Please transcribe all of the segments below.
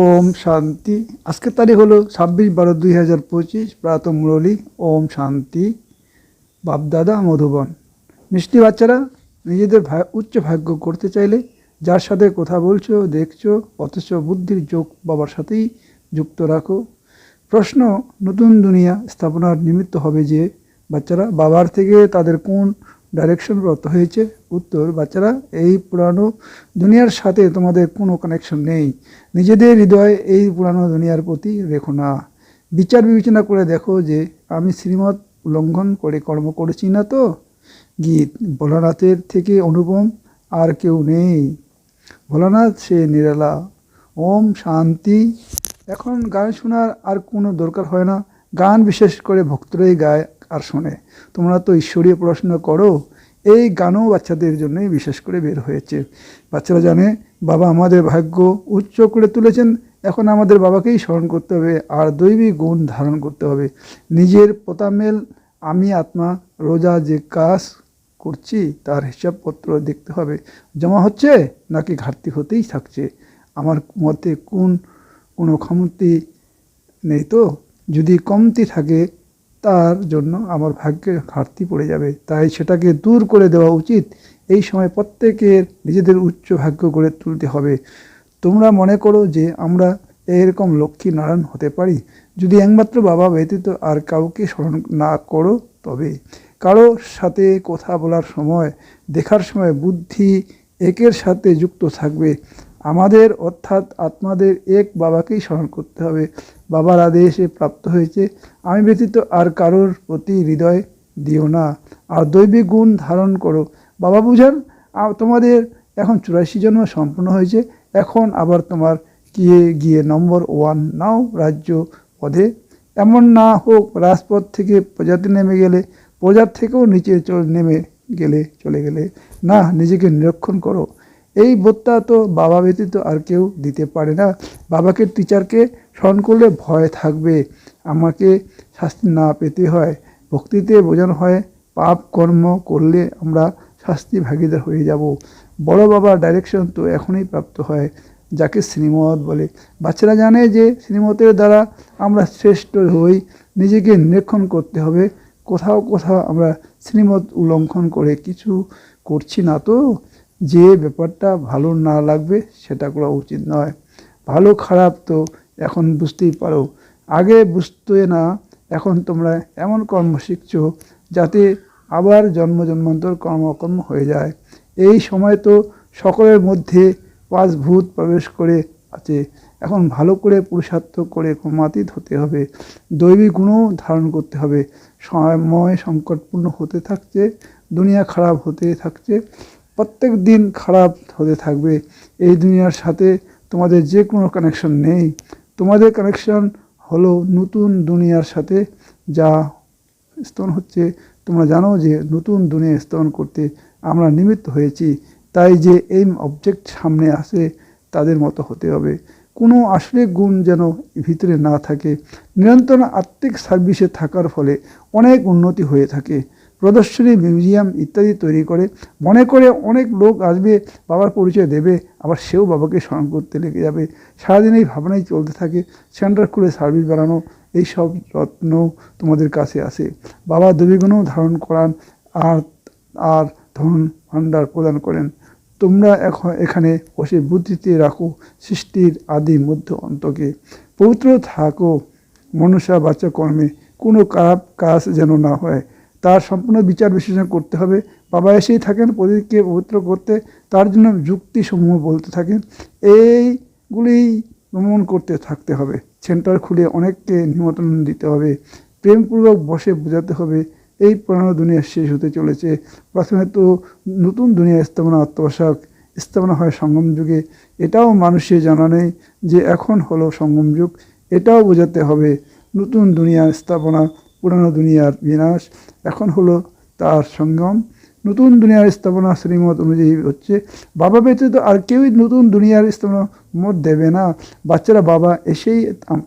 ওম শান্তি। আজকের তারিখ হলো ছাব্বিশ বারো দুই হাজার পঁচিশ প্রাত মুরলী, ওম শান্তি। বাপদাদা মধুবন। মিষ্টি বাচ্চারা, নিজেদের উচ্চ ভাগ্য করতে চাইলে যার সাথে কথা বলছো, দেখছ, অথচ বুদ্ধির যোগ বাবার সাথেই যুক্ত রাখো। প্রশ্ন, নতুন দুনিয়া স্থাপনার নিমিত্ত হবে যে বাচ্চারা, বাবার থেকে তাদের কোন ডাইরেকশন প্রাপ্ত হয়েছে। উত্তর, বাচ্চারা, এই পুরানো দুনিয়ার সাথে তোমাদের কোনো কানেকশন নেই। নিজেদের হৃদয়ে এই পুরানো দুনিয়ার প্রতি রেখো না। বিচার বিবেচনা করে দেখো যে আমি শ্রীমত উল্লঙ্ঘন করে কর্ম করেছি না তো? গীত, ভোলানাথের থেকে অনুপম আর কেউ নেই। ভোলানাথ, সে নিরালা। ওম শান্তি। এখন গান শোনার আর কোনো দরকার হয় না। গান বিশেষ করে ভক্তরাই গায়। আর শোনে। তোমরা তো ঈশ্বরীয় পড়াশোনা করো, এই গানও বাচ্চাদের জন্যই বিশেষ করে বের হয়েছে। বাচ্চারা জানে, বাবা আমাদের ভাগ্য উচ্চ করে তুলেছেন, এখন আমাদের বাবাকেই স্মরণ করতে হবে, আর দৈবিক গুণ ধারণ করতে হবে। নিজের পোতামেল, আমি আত্মা, রোজা যে কাজ করছি, তার হিসাবপত্র দেখতে হবে। জমা হচ্ছে নাকি ঘাটতি হতেই থাকছে? আমার মতে কোন কোনো ক্ষমতি নেই তো? যদি কমতি থাকে তার জন্য আমার ভাগ্যে ঘাটতি পড়ে যাবে। তাই সেটাকে দূর করে দেওয়া উচিত। এই সময় প্রত্যেকের নিজেদের উচ্চ ভাগ্য গড়ে তুলতে হবে। তোমরা মনে করো যে আমরা এরকম লক্ষ্মী নারায়ণ হতে পারি। যদি একমাত্র বাবা ব্যতীত আর কাউকে স্মরণ না করো, তবে কারোর সাথে কথা বলার সময়, দেখার সময় বুদ্ধি একের সাথে যুক্ত থাকবে। আমাদের অর্থাৎ আত্মাদের এক বাবাকেই স্মরণ করতে হবে। বাবার আদেশে প্রাপ্ত হয়েছে, আমি ব্যতীত আর কারোর প্রতি হৃদয় দিও না। আর দৈবিক গুণ ধারণ করো। বাবা বুঝান তোমাদের এখন চুরাশি জন্ম সম্পূর্ণ হয়েছে, এখন আবার তোমার গিয়ে গিয়ে নম্বর ওয়ান নাও রাজ্য পদে। এমন না হোক, রাজপথ থেকে প্রজাতি নেমে গেলে, প্রজার থেকেও নিচে নেমে গেলে, চলে গেলে। না, নিজেকে নিরীক্ষণ করো। এই বোধটা তো বাবা ব্যতীত আর কেউ দিতে পারে না। বাবাকে টিচারকে স্মরণ করলে ভয় থাকবে। আমাকে শাস্তি না পেতে হয়। ভক্তিতে বোঝানো হয়, পাপ কর্ম করলে আমরা শাস্তি ভাগিদার হয়ে যাব। বড় বাবার ডাইরেকশন তো এখনই প্রাপ্ত হয়, যাকে শ্রীমত বলে। বাচ্চারা জানে যে শ্রীমতের দ্বারা আমরা শ্রেষ্ঠ হই। নিজেকে নিরীক্ষণ করতে হবে। কোথাও কোথাও আমরা শ্রীমত উল্লঙ্ঘন করে কিছু করছি না তো? যে ব্যাপারটা ভালো না লাগবে সেটা করা উচিত নয়। ভালো খারাপ তো এখন বুঝতেই পারো। আগে বুঝতে না, এখন তোমরা এমন কর্ম শিখছো যাতে আবার জন্ম জন্মান্তর কর্মকর্ম হয়ে যায়। এই সময় তো সকলের মধ্যে পাঁচ ভূত প্রবেশ করে আছে। এখন ভালো করে পুরুষার্থ করে ক্রমাতীত হতে হবে। দৈবিক গুণও ধারণ করতে হবে। সময় সংকটপূর্ণ হতে থাকছে, দুনিয়া খারাপ হতে থাকছে। প্রত্যেক দিন খারাপ হতে থাকবে। এই দুনিয়ার সাথে তোমাদের যে কোনো কানেকশন নেই। তোমাদের কানেকশন হলো নতুন দুনিয়ার সাথে যা স্তন হচ্ছে। তোমরা জানো যে নতুন দুনিয়া স্তন করতে আমরা নিমিত্ত হয়েছি। তাই যে এই অবজেক্ট সামনে আসে, তাদের মতো হতে হবে। কোনো আসলে গুণ যেন ভিতরে না থাকে। নিরন্তর আত্মিক সার্ভিসে থাকার ফলে অনেক উন্নতি হয়ে থাকে। প্রদর্শনী, মিউজিয়াম ইত্যাদি তৈরি করে মনে করে অনেক লোক আসবে, বাবার পরিচয় দেবে, আবার সেও বাবাকে স্মরণ করতে লেগে যাবে। সারাদিন এই ভাবনাই চলতে থাকে, সেন্টার খুলে সার্ভিস বাড়ানো এই সব রত্ন তোমাদের কাছে আসে বাবা দেবীগুণও ধারণ করান, আর আর ধন ভাণ্ডার প্রদান করেন। তোমরা এখন এখানে বসে বুদ্ধিতে রাখো, সৃষ্টির আদি মধ্য অন্তকে। পবিত্র থাকো, মনুষ্য বাচ্চা কর্মে, কোনো খারাপ কাজ যেন না হয়। তার সম্পূর্ণ বিচার বিশ্লেষণ করতে হবে। বাবা এসেই থাকেন, প্রদীপকে পবিত্র করতে। তার জন্য যুক্তিসমূহ বলতে থাকেন। এইগুলি ভ্রমণ করতে থাকতে হবে। সেন্টার খুলে অনেককে নিমন্ত্রণ দিতে হবে। প্রেমপূর্বক বসে বোঝাতে হবে। এই পুরানো দুনিয়া শেষ হতে চলেছে। প্রথমে তো নতুন দুনিয়া স্থাপনা অত্যাবশ্যক স্থাপনা হয় সঙ্গম যুগে। এটাও মানুষের জানা নেই যে এখন হলো সঙ্গম যুগ। এটাও বোঝাতে হবে। নতুন দুনিয়ার স্থাপনা পুরানো দুনিয়ার বিনাশ। এখন হলো তার সঙ্গম। নতুন দুনিয়ার স্থাপনা শ্রীমত অনুযায়ী হচ্ছে, বাবা ব্যতীত আর কেউই নতুন দুনিয়ার স্থাপনা মত দেবে না। বাচ্চারা বাবা এসেই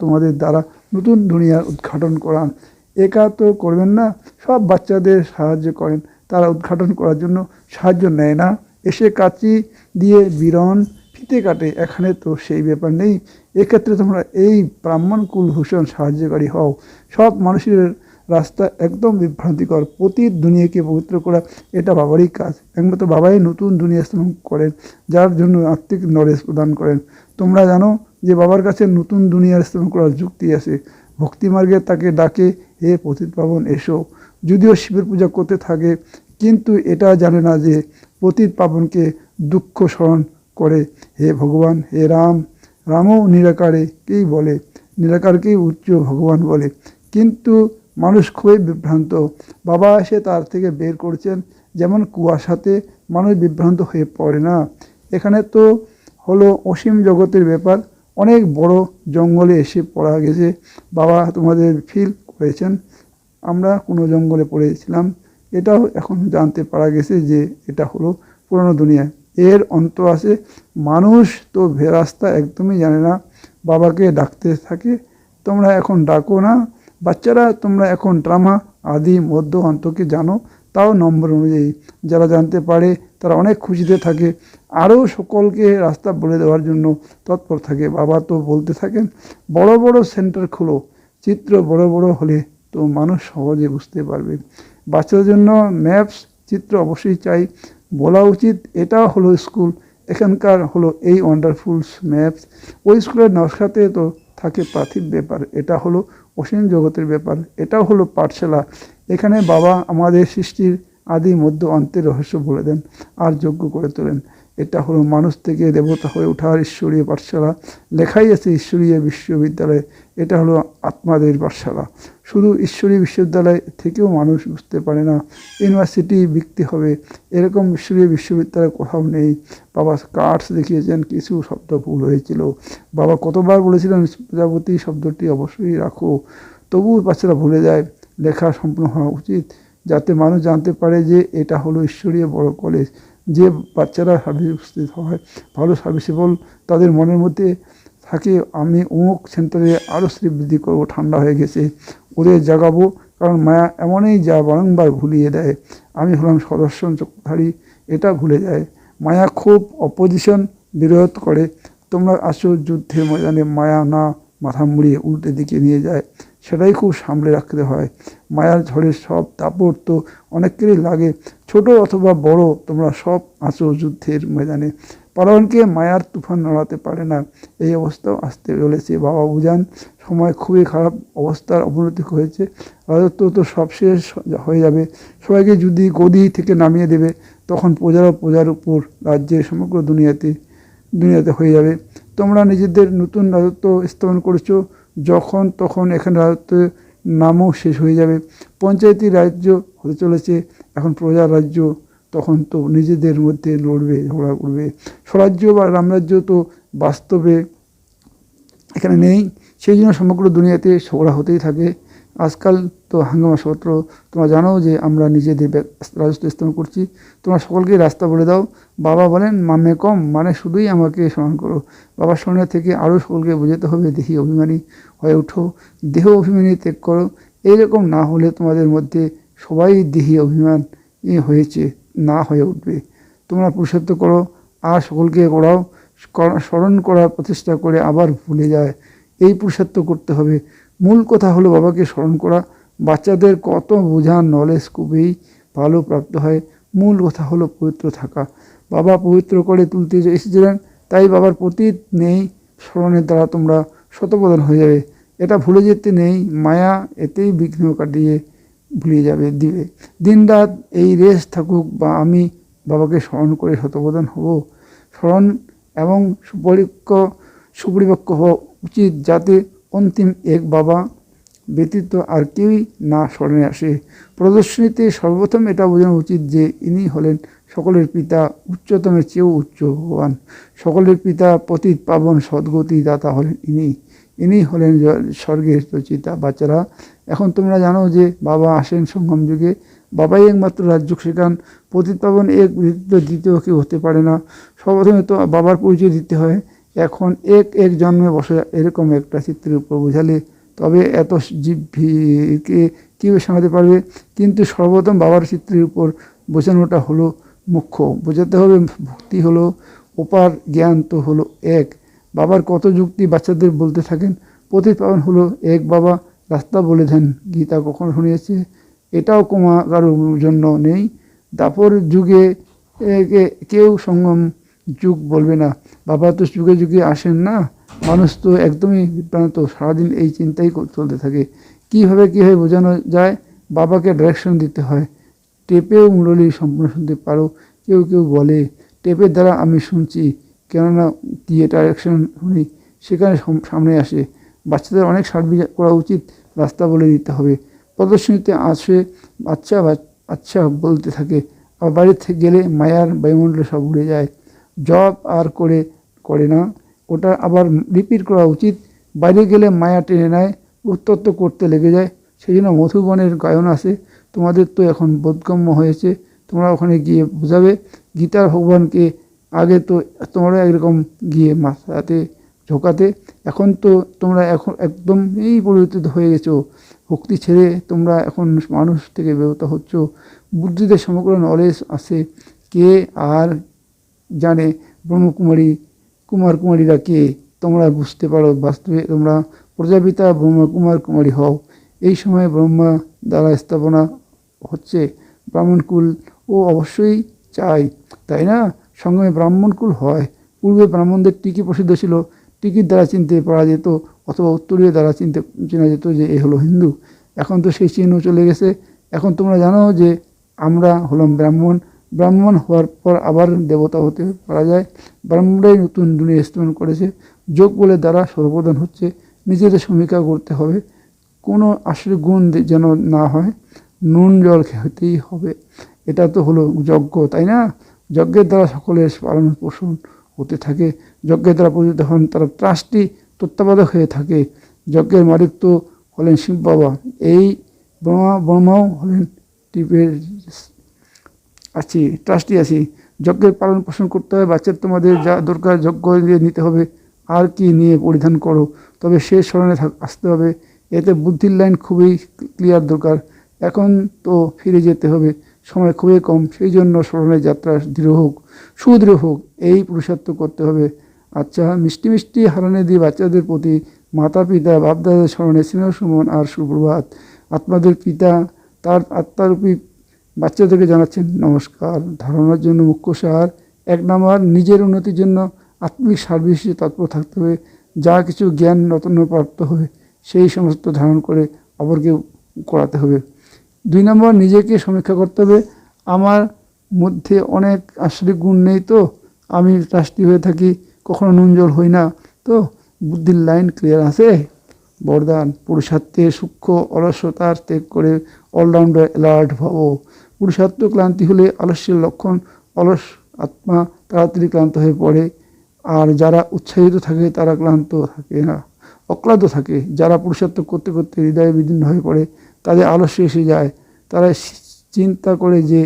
তোমাদের দ্বারা নতুন দুনিয়ার উদ্ঘাটন করান। একা তো করবেন না, সব বাচ্চাদের সাহায্য করেন। তারা উদ্ঘাটন করার জন্য সাহায্য নেয় না। এসে কাচি দিয়ে বিরন ফিতে কাটে, এখানে তো সেই ব্যাপার নেই। এক্ষেত্রে তোমরা এই ব্রাহ্মণ কুলভূষণ সাহায্যকারী হও। সব মানুষের রাস্তা একদম বিভ্রান্তিকর। প্রতি দুনিয়াকে পবিত্র করা এটা বাবারই কাজ। একমাত্র বাবাই নতুন দুনিয়া স্থাপন করেন, যার জন্য আত্মিক নলেজ প্রদান করেন। তোমরা জানো যে বাবার কাছে নতুন দুনিয়ার স্থাপন করার যুক্তি আছে। ভক্তিমার্গে তাকে ডাকে, হে পতিত পাবন, এসো। যদিও শিবের পূজা করতে থাকে, কিন্তু এটা জানে না যে পতিত পাবনকে দুঃখ স্মরণ করে, হে ভগবান, হে রাম। রামও নিরাকারেকেই বলে, নিরাকারকেই উচ্চ ভগবান বলে। কিন্তু মানুষ খুবই বিভ্রান্ত। বাবা এসে তার থেকে বের করছেন, যেমন কুয়াশাতে মানুষ বিভ্রান্ত হয়ে পড়ে না। এখানে তো হলো অসীম জগতের ব্যাপার, অনেক বড় জঙ্গলে এসে পড়া গেছে। বাবা তোমাদের ফিল করেছেন, আমরা কোনো জঙ্গলে পড়েছিলাম। এটাও এখন জানতে পারা গেছে যে এটা হলো পুরনো দুনিয়া। এর অন্ত আছে, মানুষ তো রাস্তা একদমই জানে না। বাবাকে ডাকতে থাকে, তোমরা এখন ডাকো না বাচ্চারা, তোমরা এখন ড্রামা আদি মধ্য অন্তকে জানো, তাও নম্বর অনুযায়ী। যারা জানতে পারে, তারা অনেক খুশিতে থাকে। আরও সকলকে রাস্তা বলে দেওয়ার জন্য তৎপর থাকে। বাবা তো বলতে থাকেন, বড় বড় সেন্টার খোলো। চিত্র বড় বড় হলে তো মানুষ সহজে বুঝতে পারবে। বাচ্চাদের জন্য ম্যাপস, চিত্র অবশ্যই চাই। বলা উচিত, এটা হলো স্কুল। এখানকার হলো এই ওয়ান্ডারফুল ম্যাপস ওই স্কুলের নকশাতে তো থাকে পার্থিব ব্যাপার। এটা হলো অসীম জগতের ব্যাপার। এটাও হলো পাঠশালা। এখানে বাবা আমাদের সৃষ্টির আদি মধ্য অন্তের রহস্য বলে দেন আর যোগ্য করে তোলেন। এটা হলো মানুষ থেকে দেবতা হয়ে ওঠার ঈশ্বরীয় পাঠশালা। লেখাই আছে ঈশ্বরীয় বিশ্ববিদ্যালয়। এটা হলো আত্মাদের পাঠশালা। শুধু ঈশ্বরী বিশ্ববিদ্যালয় থেকেও মানুষ বুঝতে পারে না। ইউনিভার্সিটি বিকতে হবে। এরকম ঈশ্বরীয় বিশ্ববিদ্যালয় কোথাও নেই। বাবা কার্ডস দেখিয়েছেন, কিছু শব্দ ভুল হয়েছিল। বাবা কতবার বলেছিলেন, প্রজাপতি, শব্দটি অবশ্যই রাখো। তবুও বাচ্চারা ভুলে যায়। লেখা সম্পূর্ণ হওয়া উচিত। যাতে মানুষ জানতে পারে যে এটা হলো ঈশ্বরীয় বড় কলেজ। যে বাচ্চারা সার্ভিস হয়, ভালো সার্ভিসেবল তাদের মনের মধ্যে থাকে, আমি অমুক সেন্টারে আরও শ্রী বৃদ্ধি করব, ঠান্ডা হয়ে গেছে, ওদের জাগাবো, কারণ মায়া এমনই যা বারংবার ভুলিয়ে দেয়। আমি হলাম সদস্য চক্রধারী, এটা ভুলে যায়। মায়া খুব অপোজিশন বিরোধ করে। তোমরা আসো যুদ্ধের ময়দানে, মায়া না মাথা মুড়িয়ে উল্টে দিকে নিয়ে যায়। সেটাই খুব সামলে রাখতে হয়। মায়ার ঝড়ের সব দাপট তো অনেকেরই লাগে। ছোট অথবা বড়, তোমরা সব আছো যুদ্ধের ময়দানে। পালনকে মায়ার তুফান নড়াতে পারে না। এই অবস্থাও আসতে চলেছে। বাবা বুঝান, সময় খুবই খারাপ অবস্থার অবনতি হয়েছে। রাজত্ব তো সব শেষ হয়ে যাবে। সবাইকে যদি গদি থেকে নামিয়ে দেবে, তখন প্রজারা প্রজার উপর রাজ্যের সমগ্র দুনিয়াতে দুনিয়াতে হয়ে যাবে। তোমরা নিজেদের নতুন রাজত্ব স্থাপন করেছ। যখন তখন এখানে রাজত্ব নামও শেষ হয়ে যাবে। পঞ্চায়েতি রাজ্য হতে চলেছে, এখন প্রজা রাজ্য, তখন তো নিজেদের মধ্যে লড়বে, ঝগড়া করবে। স্বরাজ্য বা রামরাজ্য তো বাস্তবে এখানে নেই, সেই জন্য সমগ্র দুনিয়াতে ঝগড়া হতেই থাকে। আজকাল তো হাঙ্গামা সত্র। তোমরা জানো যে আমরা নিজেদের রাজত্ব স্থাপন করছি। তোমরা সকলকে রাস্তা বলে দাও। বাবা বলেন, মামে কম মানে শুধুই আমাকে স্মরণ করো। বাবার স্মরণের থেকে আরও সকলকে বোঝাতে হবে, দেহি অভিমানী, হয়ে ওঠো দেহ অভিমানী ত্যাগ করো। এইরকম না হলে তোমাদের মধ্যে সবাই দেহি অভিমান হয়েছে, না হয়ে উঠবে। তোমরা পুরুষত্ব করো, আর সকলকে করাও স্মরণ করার প্রচেষ্টা করে আবার ভুলে যায়। এই পুরুষত্ব করতে হবে। মূল কথা হলো বাবাকে স্মরণ করা। বাচ্চাদের কত বোঝার নলেজ খুবই ভালো প্রাপ্ত হয়। মূল কথা হলো পবিত্র থাকা। বাবা পবিত্র করে তুলতে এসেছিলেন, তাই বাবার প্রতি নেই, স্মরণের দ্বারা তোমরা শতপ্রদান হয়ে যাবে। এটা ভুলে যেতে নেই, মায়া এতেই বিঘ্ন কাটিয়ে ভুলিয়ে যাবে, দিবে। দিনরাত এই রেস থাকুক বা আমি বাবাকে স্মরণ করে শতপ্রদান হব। স্মরণ এবং সুপরিক্ষ সুপরিপক্ষ হওয়া উচিত যাতে অন্তিম এক বাবা ব্যতীত আর কেউই না স্মরণে আসে। প্রদর্শনীতে সর্বপ্রথম এটা বোঝানো উচিত যে ইনি হলেন সকলের পিতা উচ্চতমের চেয়েও উচ্চ ভগবান। সকলের পিতা, পতিত পাবন সদ্গতি দাতা হলেন ইনি। ইনি হলেন স্বর্গের রচিতা, বাচ্চারা। এখন তোমরা জানো যে বাবা আসেন সঙ্গম যুগে। বাবাই একমাত্র রাজ্য শেখান পতিত পাবন এক দ্বিতীয় কেউ হতে পারে না। সর্বপ্রথমে তো বাবার পরিচয় দিতে হয়। এখন এক এক জন্মে বসে এরকম একটা চিত্রের উপর বোঝালে তবে এত জীবকে কীভাবে সামলাতে পারবে? কিন্তু সর্বপ্রথম বাবার চিত্রের উপর বোঝানোটা হলো মুখ্য। বোঝাতে হবে ভক্তি হলো ওপার জ্ঞান তো হলো এক। বাবার কত যুক্তি বাচ্চাদের বলতে থাকেন প্রতিপালন হলো এক। বাবা রাস্তা বলে দেন, গীতা কখন শুনিয়েছে? এটাও কমা কারোর জন্য নেই। দাপর যুগে কেউ সঙ্গম যুগ বলবে না। বাবা তো যুগে যুগে আসেন না। মানুষ তো একদমই বিভ্রান্ত। সারাদিন এই চিন্তাই চলতে থাকে। কীভাবে কীভাবে বোঝানো যায়? বাবাকে ডাইরেকশন দিতে হয়। টেপেও মুরলি সম্পূর্ণ শুনতে পারো। কেউ কেউ বলে, টেপের দ্বারা আমি শুনছি। কেননা দিয়ে ডাইরেকশন শুনি? সেখানে সম- সামনে আসে। বাচ্চাদের অনেক সার্ভিস করা উচিত। রাস্তা বলে দিতে হবে। প্রদর্শনীতে আসে আচ্ছা বা- আচ্ছা বলতে থাকে। আর বাড়ি থেকে গেলে মায়ার বায়ুমণ্ডলে সব উড়ে যায়। জব আর করে করে না। ওটা আবার রিপিট করা উচিত। বাইরে গেলে মায়া টেনে নেয় উত্তত্ত করতে লেগে যায়। সেই জন্য মধুবনের গায়ন আছে। তোমাদের তো এখন বোধগম্য হয়েছে। তোমরা ওখানে গিয়ে বোঝাবে। গীতার ভগবানকে আগে তো তোমরা এরকম গিয়ে মাথাতে, ঝোঁকাতে। এখন তো তোমরা এখন একদম এই পরিবর্তিত হয়ে গেছো। ভক্তি ছেড়ে তোমরা এখন মানুষ থেকে বেরোতে হচ্ছ। বুদ্ধিদের সমগ্র নলেজ আছে। কে, আর জানে ব্রহ্মকুমারী কুমার কুমারীরা কে তোমরা বুঝতে পারো বাস্তবে তোমরা প্রজাপিতা ব্রহ্মা কুমার কুমারী হও। এই সময় ব্রহ্মা দ্বারা স্থাপনা হচ্ছে ব্রাহ্মণকুল ও অবশ্যই চাই। তাই না? সঙ্গমে ব্রাহ্মণকুল হয়। পূর্বে ব্রাহ্মণদের টিকি প্রসিদ্ধ ছিল। টিকির দ্বারা চিনতে পারা যেত অথবা উত্তরীয় দ্বারা চিনতে, চেনা যেত যে এ হলো হিন্দু। এখন তো সেই চিহ্ন চলে গেছে। এখন তোমরা জানো যে আমরা হলাম ব্রাহ্মণ। ব্রাহ্মণ হওয়ার পর আবার দেবতা হতে পারা যায়। ব্রাহ্মণরাই নতুন দুনিয়া স্থাপন করেছে। যোগ বলে দ্বারা সর্বদান হচ্ছে। নিজেদের সমীক্ষা করতে হবে। কোনো আসলে গুণ যেন না হয়, নুন জল খেতেই হবে। এটা তো হলো যজ্ঞ, তাই না? যজ্ঞের দ্বারা সকলের পালন পোষণ হতে থাকে। যজ্ঞের দ্বারা পরিচিত হন তারা ত্রাসটি তত্ত্বাবধায়ক হয়ে থাকে। যজ্ঞের মালিক তো হলেন শিব বাবা। এই ব্রহ্মা ব্রহ্মাও হলেন টিপের আছি ট্রাস্টি আছি। যজ্ঞের পালন পোষণ করতে হবে বাচ্চার তোমাদের যা দরকার যজ্ঞ দিয়ে নিতে হবে। আর কি নিয়ে পরিধান করো, তবে সে স্মরণে আসতে হবে। এতে বুদ্ধির লাইন খুবই ক্লিয়ার দরকার। এখন তো ফিরে যেতে হবে, সময় খুবই কম সেই জন্য স্মরণের যাত্রা দৃঢ় হোক, সুদৃঢ় হোক, এই পুরুষার্থ করতে হবে। আচ্ছা মিষ্টি মিষ্টি হারানে দিয়ে বাচ্চাদের প্রতি মাতা, পিতা বাপদাদার স্মরণে স্নেহ, সুমন আর সুপ্রভাত। আপনাদের পিতা, তার আত্মারূপী বাচ্চাদেরকে জানাচ্ছেন, নমস্কার। ধারণার জন্য মুখ্য সার, এক নম্বর, নিজের উন্নতির জন্য আত্মিক সার্ভিসে তৎপর থাকতে হবে। যা কিছু জ্ঞান নতুন প্রাপ্ত হবে, সেই সমস্ত ধারণ করে অপরকে করাতে হবে। দুই নম্বর, নিজেকে সমীক্ষা করতে হবে। আমার মধ্যে অনেক আসলে গুণ নেই তো? আমি রাষ্ট্রীয় হয়ে থাকি, কখনো নুন জল হই না তো? বুদ্ধির লাইন ক্লিয়ার আছে? বরদান, পুরুষার্থে সূক্ষ্ম অলস্যতার ত্যাগ করে অলরাউন্ডার অ্যালার্ট ভাব। পুরুষার্থ ক্লান্তি হলে আলস্যের লক্ষণ, অলস আত্মা তাড়াতাড়ি ক্লান্ত হয়ে পড়ে। আর যারা উৎসাহিত থাকে, তারা ক্লান্ত থাকে না, অক্লান্ত থাকে। যারা পুরুষার্থ করতে করতে হৃদয়ে বিদীর্ণ হয়ে পড়ে, তাদের আলস্য এসে যায়। তারা চিন্তা করে যে,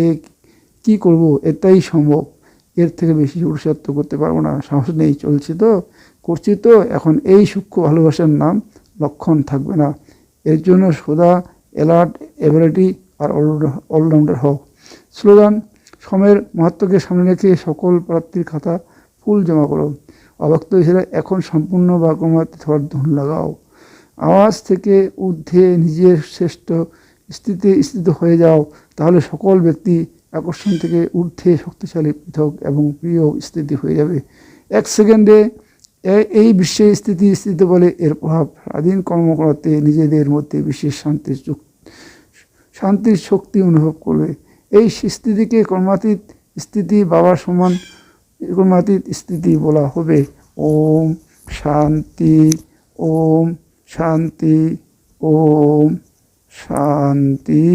এ কি করব? এটাই সম্ভব। এর থেকে বেশি পুরুষার্থ করতে পারব না। সাহস নেই, চলছে তো, করছি তো। এখন এই সূক্ষ্ম ভালোবাসার নাম লক্ষণ থাকবে না। এর জন্য সদা অ্যালার্ট এবিলিটি আর অলরাউন্ডার হও। স্লোগান, সময়ের মহত্বকে সামনে রেখে সকল প্রাপ্তির খাতা ফুল জমা করো। অভক্ত হিসেবে এখন সম্পূর্ণ বা ক্রমাতে হওয়ার ধুন লাগাও। আওয়াজ থেকে ঊর্ধ্বে নিজের শ্রেষ্ঠ স্থিতি স্থিত হয়ে যাও। তাহলে সকল ব্যক্তি আকর্ষণ থেকে ঊর্ধ্বে শক্তিশালী, পৃথক এবং প্রিয় স্থিতি হয়ে যাবে। এক সেকেন্ডে এই বিশ্বে স্থিতি স্থিতি বলে এর প্রভাব। স্বাধীন করাতে নিজেদের মধ্যে বিশেষ শান্তির যুক্ত শান্তির শক্তি অনুভব করবে। এই স্থিতিকে কর্মাতীত স্থিতি বাবার সমান কর্মাতীত স্থিতি বলা হবে। ওম শান্তি ওম শান্তি ওম শান্তি।